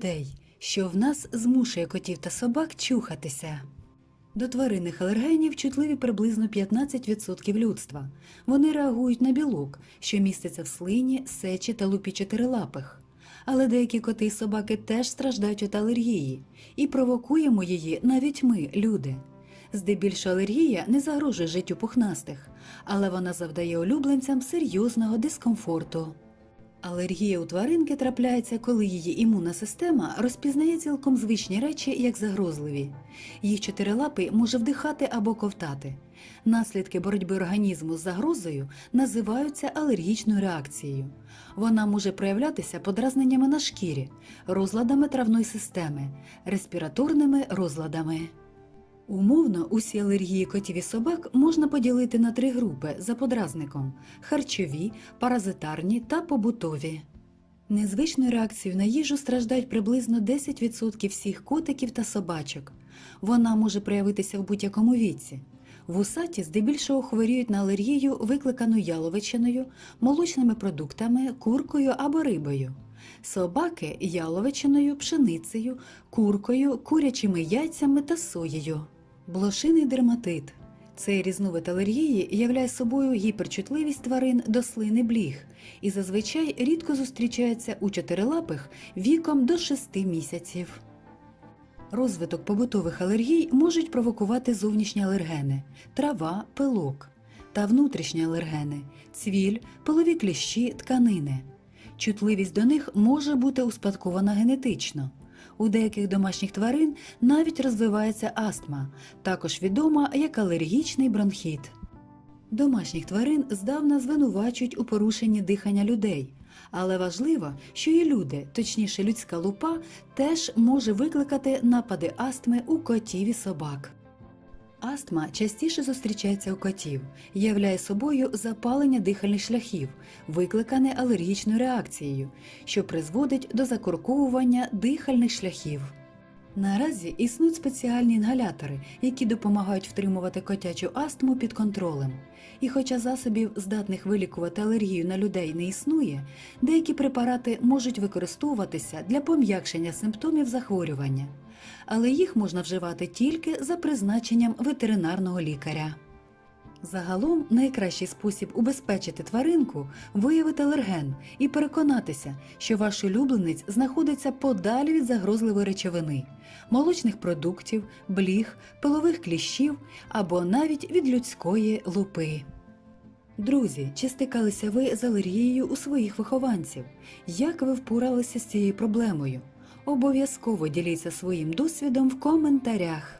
людей, що в нас змушує котів та собак чухатися. До тваринних алергенів чутливі приблизно 15% людства. Вони реагують на білок, що міститься в слині, сечі та лупі чотирилапих. Але деякі коти і собаки теж страждають від алергії, і провокуємо її навіть ми, люди. Здебільшого алергія не загрожує життю пухнастих, але вона завдає улюбленцям серйозного дискомфорту. Алергія у тваринки трапляється, коли її імунна система розпізнає цілком звичні речі як загрозливі. Їх чотирилапий може вдихати або ковтати. Наслідки боротьби організму з загрозою називаються алергічною реакцією. Вона може проявлятися подразненнями на шкірі, розладами травної системи, респіраторними розладами. Умовно, усі алергії котів і собак можна поділити на три групи за подразником: харчові, паразитарні та побутові. Незвичною реакцією на їжу страждають приблизно 10% всіх котиків та собачок. Вона може проявитися в будь-якому віці. Вусаті здебільшого хворіють на алергію, викликану яловичиною, молочними продуктами, куркою або рибою. Собаки яловичиною, пшеницею, куркою, курячими яйцями та соєю. Блошиний дерматит. Цей різновид алергії являє собою гіперчутливість тварин до слини бліг і зазвичай рідко зустрічається у чотирилапих віком до 6 місяців. Розвиток побутових алергій можуть провокувати зовнішні алергени трава, пилок та внутрішні алергени цвіль, пилові кліщі, тканини. Чутливість до них може бути успадкована генетично. У деяких домашніх тварин навіть розвивається астма, також відома як алергічний бронхіт. Домашніх тварин здавна звинувачують у порушенні дихання людей, але важливо, що і люди, точніше людська лупа, теж може викликати напади астми у котів і собак. Астма частіше зустрічається у котів, являє собою запалення дихальних шляхів, викликане алергічною реакцією, що призводить до закорковування дихальних шляхів. Наразі існують спеціальні інгалятори, які допомагають втримувати котячу астму під контролем. І хоча засобів, здатних вилікувати алергію на людей, не існує, деякі препарати можуть використовуватися для пом'якшення симптомів захворювання, але їх можна вживати тільки за призначенням ветеринарного лікаря. Загалом найкращий спосіб убезпечити тваринку виявити алерген і переконатися, що ваш улюбленець знаходиться подалі від загрозливої речовини, молочних продуктів, бліг, пилових кліщів або навіть від людської лупи. Друзі, чи стикалися ви з алергією у своїх вихованців? Як ви впоралися з цією проблемою? Обов'язково діліться своїм досвідом в коментарях.